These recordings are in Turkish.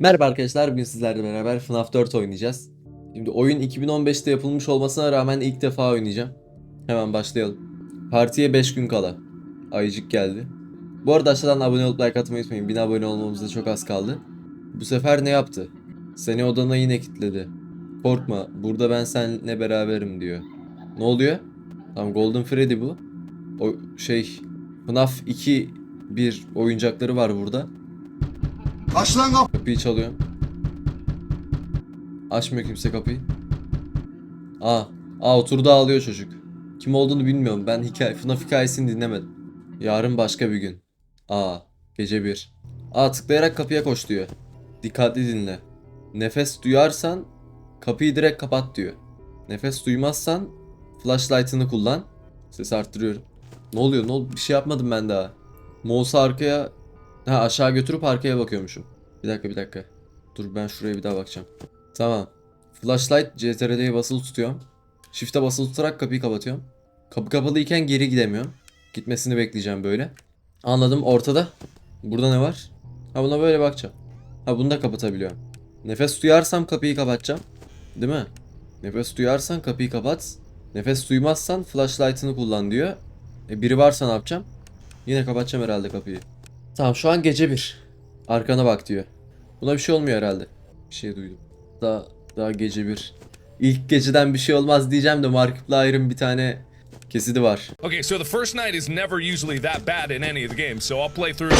Merhaba arkadaşlar, bugün sizlerle beraber FNAF 4 oynayacağız. Şimdi oyun 2015'te yapılmış olmasına rağmen ilk defa oynayacağım. Hemen başlayalım. Partiye 5 gün kala. Ayıcık geldi. Bu arada aşağıdan abone olup like atmayı unutmayın. 1000 abone olmamıza çok az kaldı. Bu sefer ne yaptı? Seni odana yine kilitledi. Korkma, burada ben seninle beraberim diyor. Ne oluyor? Tamam Golden Freddy bu. O şey FNAF 2 bir oyuncakları var burada. Aç lan kapı. Kapıyı çalıyorum. Açmıyor kimse kapıyı. Aa, aa oturdu ağlıyor çocuk. Kim olduğunu bilmiyorum. Ben hikaye, FNAF hikayesini dinlemedim. Yarın başka bir gün. Aa, gece bir. Aa tıklayarak kapıya koş diyor. Dikkatli dinle. Nefes duyarsan kapıyı direkt kapat diyor. Nefes duymazsan flashlight'ını kullan. Ses arttırıyorum. Ne oluyor? Ne oldu? Bir şey yapmadım ben daha. Mouse'u arkaya Ha aşağı götürüp arkaya bakıyormuşum. Bir dakika bir dakika. Dur ben şuraya bir daha bakacağım. Tamam. Flashlight CTRL'ye basılı tutuyorum. Shift'e basılı tutarak kapıyı kapatıyorum. Kapı kapalıyken geri gidemiyorum. Gitmesini bekleyeceğim böyle. Anladım ortada. Burada ne var? Ha buna böyle bakacağım. Ha bunu da kapatabiliyorum. Nefes duyarsam kapıyı kapatacağım. Değil mi? Nefes duyarsan kapıyı kapat. Nefes duymazsan flashlight'ını kullan diyor. E biri varsa ne yapacağım? Yine kapatacağım herhalde kapıyı. Tamam şu an gece bir. Arkana bak diyor. Buna bir şey olmuyor herhalde. Bir şey duydum. Daha, daha gece bir. İlk geceden bir şey olmaz diyeceğim de Markiplier'ın bir tane kesidi var. Okay, so the first night is never usually that bad in any of the games, so I'll play through.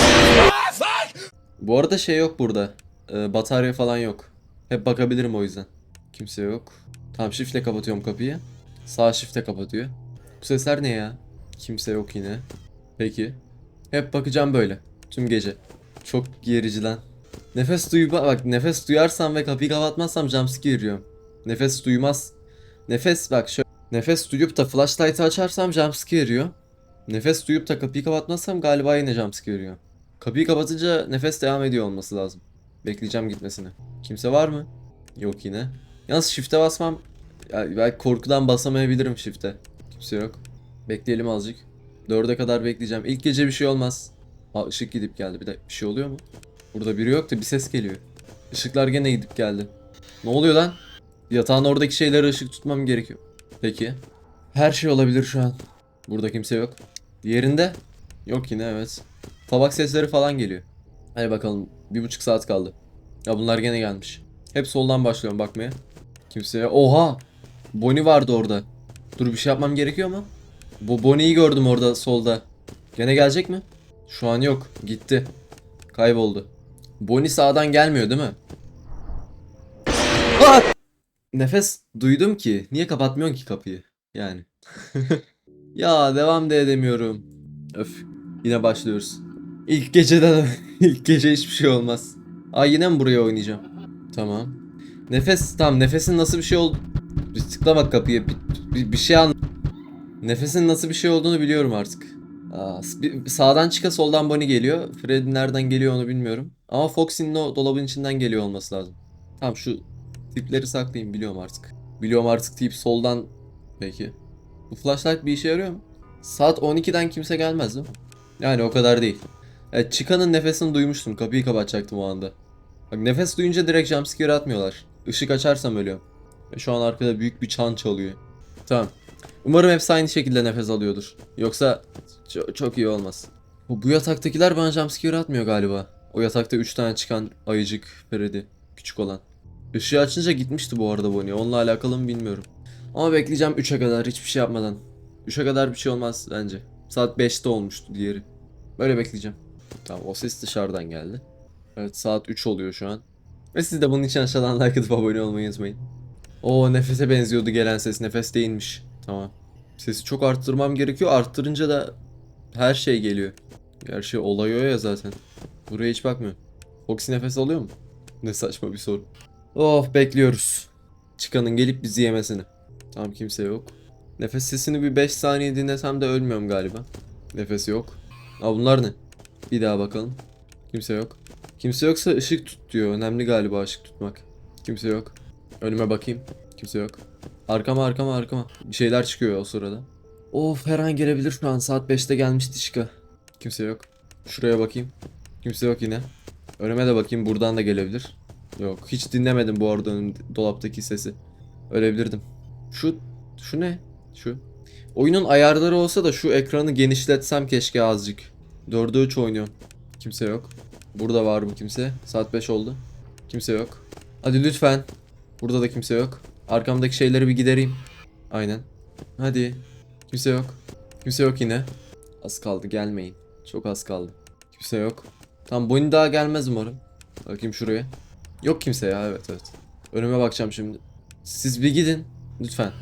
Bu arada şey yok burada. Ee, batarya falan yok. Hep bakabilirim o yüzden. Kimse yok. Tamam shiftle kapatıyorum kapıyı. Sağ shiftle kapatıyor. Bu sesler ne ya? Kimse yok yine. Peki. Hep bakacağım böyle. Tüm gece. Çok gerici lan. Nefes duyma bak nefes duyarsam ve kapıyı kapatmazsam jumpscare yiyorum. Nefes duymaz. Nefes bak şöyle. Nefes duyup da flashlight'ı açarsam jumpscare yiyor. Nefes duyup da kapıyı kapatmazsam galiba yine jumpscare yiyor. Kapıyı kapatınca nefes devam ediyor olması lazım. Bekleyeceğim gitmesini. Kimse var mı? Yok yine. Yalnız shift'e basmam. Ya belki korkudan basamayabilirim shift'e. Kimse yok. Bekleyelim azıcık. Dörde kadar bekleyeceğim. İlk gece bir şey olmaz. Aa ışık gidip geldi. Bir de bir şey oluyor mu? Burada biri yok da bir ses geliyor. Işıklar gene gidip geldi. Ne oluyor lan? Yatağın oradaki şeyleri ışık tutmam gerekiyor. Peki. Her şey olabilir şu an. Burada kimse yok. Yerinde? Yok yine evet. Tabak sesleri falan geliyor. Hadi bakalım. Bir buçuk saat kaldı. Ya bunlar gene gelmiş. Hep soldan başlıyorum bakmaya. Kimseye. Oha! Bonnie vardı orada. Dur bir şey yapmam gerekiyor mu? Bu Bonnie'yi gördüm orada solda. Gene gelecek mi? Şu an yok. Gitti. Kayboldu. Bonnie sağdan gelmiyor değil mi? Aa! Nefes duydum ki. Niye kapatmıyorsun ki kapıyı? Yani. ya devam da edemiyorum. Öf. Yine başlıyoruz. İlk geceden ilk gece hiçbir şey olmaz. Aa yine mi buraya oynayacağım? Tamam. Nefes tamam nefesin nasıl bir şey oldu? Bir tıkla bak kapıya bir, bir, bir şey an. Nefesin nasıl bir şey olduğunu biliyorum artık. Aa, sağdan çıka soldan Bonnie geliyor. Freddy nereden geliyor onu bilmiyorum. Ama Foxy'nin o dolabın içinden geliyor olması lazım. Tamam şu tipleri saklayayım biliyorum artık. Biliyorum artık tip soldan peki. Bu flashlight bir işe yarıyor mu? Saat 12'den kimse gelmez değil mi? Yani o kadar değil. Evet çıkanın nefesini duymuştum. Kapıyı kapatacaktım o anda. Bak nefes duyunca direkt jumpscare atmıyorlar. Işık açarsam ölüyorum. Ve şu an arkada büyük bir çan çalıyor. Tamam. Umarım hepsi aynı şekilde nefes alıyordur. Yoksa çok, çok iyi olmaz. Bu, bu yataktakiler bana jumpscare atmıyor galiba. O yatakta 3 tane çıkan ayıcık Freddy. Küçük olan. Işığı açınca gitmişti bu arada Bonnie. Onunla alakalı mı bilmiyorum. Ama bekleyeceğim 3'e kadar hiçbir şey yapmadan. 3'e kadar bir şey olmaz bence. Saat 5'te olmuştu diğeri. Böyle bekleyeceğim. Tamam o ses dışarıdan geldi. Evet saat 3 oluyor şu an. Ve siz de bunun için aşağıdan like atıp abone olmayı unutmayın. O nefese benziyordu gelen ses. Nefes değilmiş. Tamam. Sesi çok arttırmam gerekiyor. Arttırınca da her şey geliyor. Her şey olay o ya zaten. Buraya hiç bakmıyor. Foxy nefes alıyor mu? Ne saçma bir soru. Of bekliyoruz. Çıkanın gelip bizi yemesini. Tamam kimse yok. Nefes sesini bir 5 saniye dinlesem de ölmüyorum galiba. Nefes yok. Aa bunlar ne? Bir daha bakalım. Kimse yok. Kimse yoksa ışık tut diyor. Önemli galiba ışık tutmak. Kimse yok. Önüme bakayım. Kimse yok. Arkama arkama arkama. Bir şeyler çıkıyor o sırada. Of her an gelebilir şu an. Saat 5'te gelmişti şıka. Kimse yok. Şuraya bakayım. Kimse yok yine. Önüme de bakayım. Buradan da gelebilir. Yok hiç dinlemedim bu arada dolaptaki sesi. Ölebilirdim. Şu şu ne? Şu. Oyunun ayarları olsa da şu ekranı genişletsem keşke azıcık. 4'e 3 oynuyorum. Kimse yok. Burada var mı kimse? Saat 5 oldu. Kimse yok. Hadi lütfen. Burada da kimse yok. Arkamdaki şeyleri bir gidereyim. Aynen. Hadi. Kimse yok. Kimse yok yine. Az kaldı gelmeyin. Çok az kaldı. Kimse yok. Tam Bonnie daha gelmez umarım. Bakayım şuraya. Yok kimse ya evet evet. Önüme bakacağım şimdi. Siz bir gidin. Lütfen.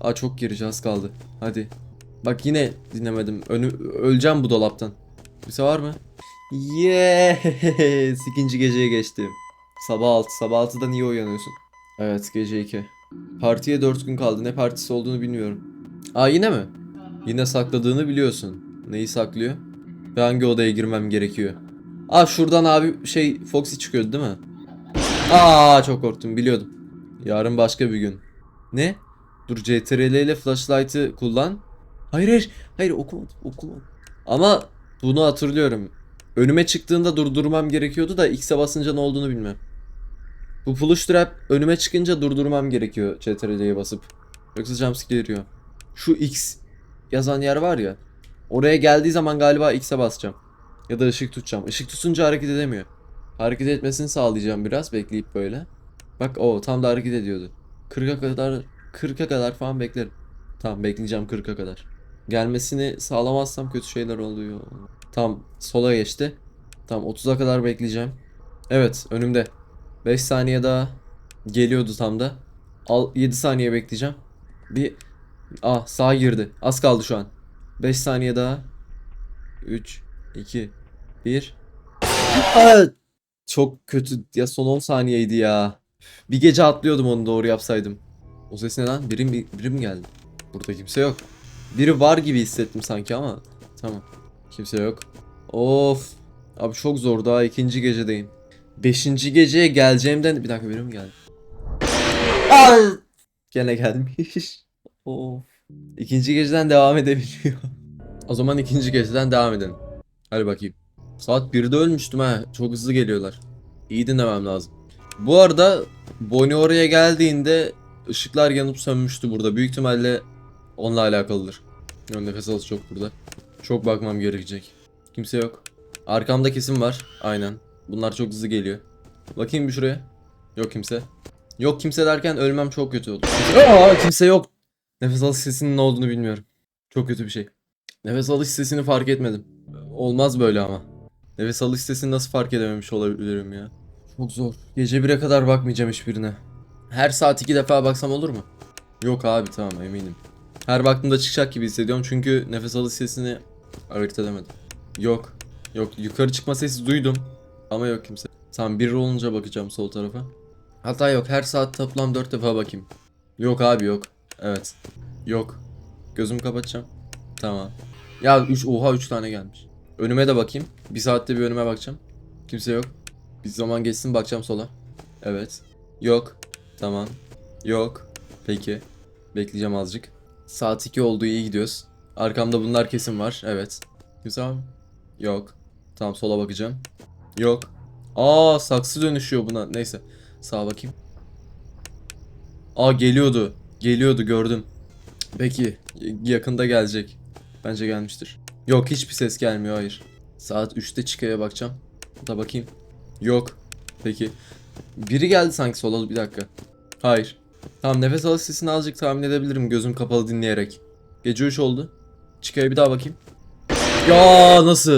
Aa çok gerici az kaldı. Hadi. Bak yine dinlemedim. Önü öleceğim bu dolaptan. Kimse var mı? Yes! İkinci geceye geçtim. Sabah 6. Sabah 6'da niye uyanıyorsun? Evet gece 2. Partiye 4 gün kaldı. Ne partisi olduğunu bilmiyorum. Aa yine mi? Yine sakladığını biliyorsun. Neyi saklıyor? Ve hangi odaya girmem gerekiyor? Aa şuradan abi şey Foxy çıkıyordu değil mi? Aa çok korktum biliyordum. Yarın başka bir gün. Ne? Dur CTRL ile flashlight'ı kullan. Hayır hayır. Hayır okumadım okumadım. Ama bunu hatırlıyorum. Önüme çıktığında durdurmam gerekiyordu da X'e basınca ne olduğunu bilmem. Bu push trap önüme çıkınca durdurmam gerekiyor CTRL'ye basıp. Yoksa jumpscare geliyor. Şu X yazan yer var ya. Oraya geldiği zaman galiba X'e basacağım. Ya da ışık tutacağım. Işık tutunca hareket edemiyor. Hareket etmesini sağlayacağım biraz bekleyip böyle. Bak o tam da hareket ediyordu. 40'a kadar 40'a kadar falan beklerim. Tamam bekleyeceğim 40'a kadar. Gelmesini sağlamazsam kötü şeyler oluyor. Tam sola geçti. Tam 30'a kadar bekleyeceğim. Evet önümde. 5 saniye daha geliyordu tam da. Al 7 saniye bekleyeceğim. Bir ah sağ girdi. Az kaldı şu an. 5 saniye daha. 3 2 1 Aa! Çok kötü. Ya son 10 saniyeydi ya. Bir gece atlıyordum onu doğru yapsaydım. O ses ne lan? Biri, mi- biri mi geldi? Burada kimse yok. Biri var gibi hissettim sanki ama. Tamam. Kimse yok. Of. Abi çok zor daha ikinci gecedeyim. Beşinci geceye geleceğimden... Bir dakika biri mi geldi? Ay! Gene gelmiş. Of. İkinci geceden devam edebiliyor. o zaman ikinci geceden devam edelim. Hadi bakayım. Saat 1'de ölmüştüm ha. Çok hızlı geliyorlar. İyi dinlemem lazım. Bu arada Bonnie oraya geldiğinde ışıklar yanıp sönmüştü burada. Büyük ihtimalle onunla alakalıdır. Yani nefes alışı çok burada. Çok bakmam gerekecek. Kimse yok. Arkamda kesim var. Aynen. Bunlar çok hızlı geliyor. Bakayım bir şuraya. Yok kimse. Yok kimse derken ölmem çok kötü oldu. Aa, kimse yok. Nefes alış sesinin ne olduğunu bilmiyorum. Çok kötü bir şey. Nefes alış sesini fark etmedim. Olmaz böyle ama. Nefes alış sesini nasıl fark edememiş olabilirim ya. Çok zor. Gece 1'e kadar bakmayacağım hiçbirine. Her saat iki defa baksam olur mu? Yok abi tamam eminim. Her baktığımda çıkacak gibi hissediyorum çünkü nefes alış sesini ayırt edemedim. Yok. Yok yukarı çıkma sesi duydum. Ama yok kimse. Tamam bir olunca bakacağım sol tarafa. Hatta yok her saat toplam 4 defa bakayım. Yok abi yok. Evet. Yok. Gözümü kapatacağım. Tamam. Ya 3 oha 3 tane gelmiş. Önüme de bakayım. Bir saatte bir önüme bakacağım. Kimse yok. Bir zaman geçsin bakacağım sola. Evet. Yok. Tamam. Yok. Peki. Bekleyeceğim azıcık. Saat 2 oldu iyi gidiyoruz. Arkamda bunlar kesin var. Evet. Mı? Yok. Tamam sola bakacağım. Yok. Aa saksı dönüşüyor buna. Neyse. Sağa bakayım. Aa geliyordu. Geliyordu gördüm. Peki. Yakında gelecek. Bence gelmiştir. Yok hiçbir ses gelmiyor hayır. Saat 3'te çıkaya bakacağım. Da bakayım. Yok. Peki. Biri geldi sanki sola bir dakika. Hayır. Tamam nefes alış sesini azıcık tahmin edebilirim gözüm kapalı dinleyerek. Gece 3 oldu. Çıkaya bir daha bakayım. Ya nasıl?